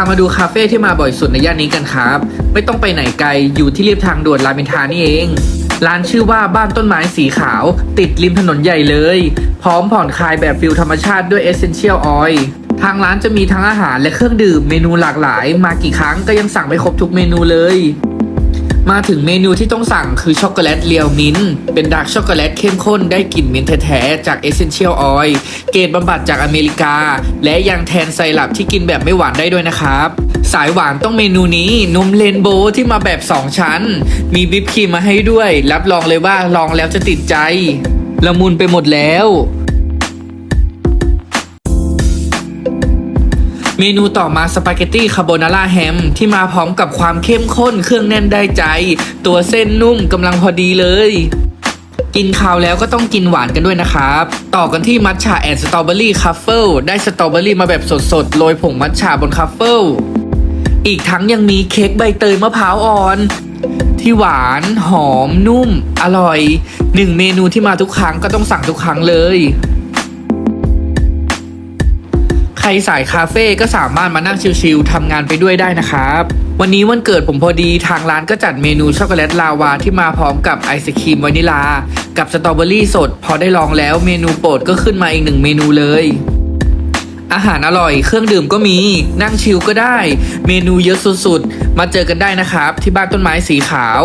ามาดูคาเฟ่ที่มาบ่อยสุดในย่านนี้กันครับ ไม่ต้องไปไหนไกลอยู่ที่เรียบทางด่วนรามอินทรานี่เอง ร้านชื่อว่าบ้านต้นไม้สีขาว ติดริมถนนใหญ่เลย พร้อมผ่อนคลายแบบฟิลธรรมชาติด้วยเอเซนเชียลออยล์ทางร้านจะมีทั้งอาหารและเครื่องดื่มเมนูหลากหลาย มากี่ครั้งก็ยังสั่งไม่ครบทุกเมนูเลย มาถึงเมนูที่ต้องสั่งคือช็อกโกแลตเรียวมิ้นท์เป็นดาร์กช็อกโกแลตเข้มข้นได้กลิ่นมิ้นท์แท้ๆ จาก Essential Oil เกรดบำบัดจากอเมริกา และยังแทนไซรัปที่กินแบบไม่หวานได้ด้วยนะครับ สายหวานต้องเมนูนี้นมเรนโบว์ที่มาแบบ 2 ชั้น มีวิปครีมมาให้ด้วย รับรองเลยว่าลองแล้วจะติดใจ ละมุนไปหมดแล้ว เมนูต่อมาสปาเกตตี้คาโบนาร่าแฮมที่มาพร้อมกับความเข้มข้นเครื่องแน่นได้ใจ ตัวเส้นนุ่มกำลังพอดีเลย กินข้าวแล้วก็ต้องกินหวานกันด้วยนะครับ ต่อกันที่มัทฉะแอนด์สตรอเบอรี่คัฟเฟิลได้สตรอเบอรี่มาแบบสดๆโรยผงมัทฉะบนคัฟเฟิลอีกทั้งยังมีเค้กใบเตยมะพร้าวอ่อน ที่หวานหอมนุ่ม อร่อยหนึ่งเมนูที่มาทุกครั้งก็ต้องสั่งทุกครั้งเลย รสายคาเฟ่ก็สามารถมานั่งชิลๆทำงานไปด้วยได้นะครับวันนี้วันเกิดผมพอดีทางร้านก็จัดเมนูช็อกโกแลตลาวาที่มาพร้อมกับไอศครีมวานิลา กับสตรอเบอรี่สด พอได้ลองแล้วเมนูโปรดก็ขึ้นมาอีกหนึ่งเมนูเลย อาหารอร่อยเครื่องดื่มก็มี นั่งชิลก็ได้ เมนูเยอะสุดๆ มาเจอกันได้นะครับ ที่บ้านต้นไม้สีขาว